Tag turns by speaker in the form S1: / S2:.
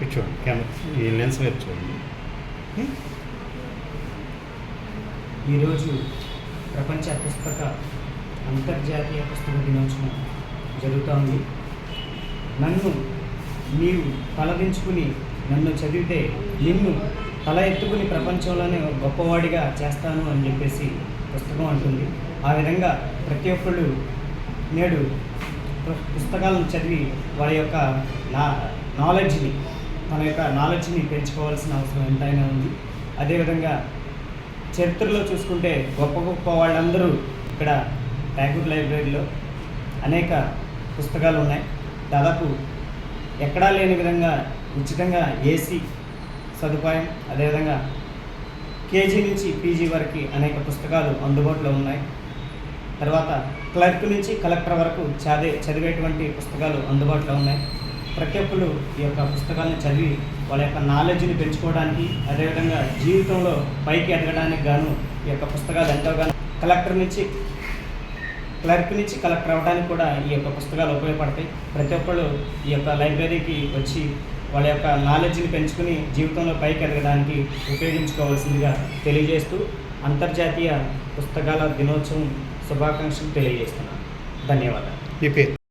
S1: ఇటు చూడండి కెమెరా ఈ లెన్స్ వైపు చూడండి.
S2: ఈరోజు ప్రపంచ పుస్తక అంతర్జాతీయ పుస్తక దినోత్సవం జరుగుతోంది. నన్ను నీవు తలదించుకుని నన్ను చదివితే నిన్ను తల ఎత్తుకుని ప్రపంచంలోనే ఒక గొప్పవాడిగా చేస్తాను అని చెప్పేసి పుస్తకం అంటుంది. ఆ విధంగా ప్రతి ఒక్కళ్ళు నేడు పుస్తకాలను చదివి వారి యొక్క నా నాలెడ్జ్ని మన యొక్క నాలెడ్జ్ని పెంచుకోవాల్సిన అవసరం ఎంతైనా ఉంది. అదేవిధంగా చరిత్రలో చూసుకుంటే గొప్ప గొప్ప వాళ్ళందరూ ఇక్కడ ట్యాగూర్ లైబ్రరీలో అనేక పుస్తకాలు ఉన్నాయి. దాదాపు ఎక్కడా లేని విధంగా ఉచితంగా ఏసీ సదుపాయం అదేవిధంగా కేజీ నుంచి పీజీ వరకు అనేక పుస్తకాలు అందుబాటులో ఉన్నాయి. తర్వాత క్లర్క్ నుంచి కలెక్టర్ వరకు చదివే చదివేటువంటి పుస్తకాలు అందుబాటులో ఉన్నాయి. ప్రతి ఒక్కరు ఈ యొక్క పుస్తకాలను చదివి వాళ్ళ యొక్క నాలెడ్జ్ని పెంచుకోవడానికి అదేవిధంగా జీవితంలో పైకి ఎదగడానికి గాను ఈ యొక్క పుస్తకాలు ఎంతోగానో కలెక్టర్ నుంచి క్లర్క్ నుంచి కలెక్టర్ అవ్వడానికి కూడా ఈ యొక్క పుస్తకాలు ఉపయోగపడతాయి. ప్రతి ఒక్కళ్ళు ఈ యొక్క లైబ్రరీకి వచ్చి వాళ్ళ యొక్క నాలెడ్జ్ని పెంచుకుని జీవితంలో పైకి ఎదగడానికి ఉపయోగించుకోవాల్సిందిగా తెలియజేస్తూ అంతర్జాతీయ పుస్తకాల దినోత్సవం శుభాకాంక్షలు తెలియజేస్తున్నాను. ధన్యవాదాలు.
S1: మీ పేరు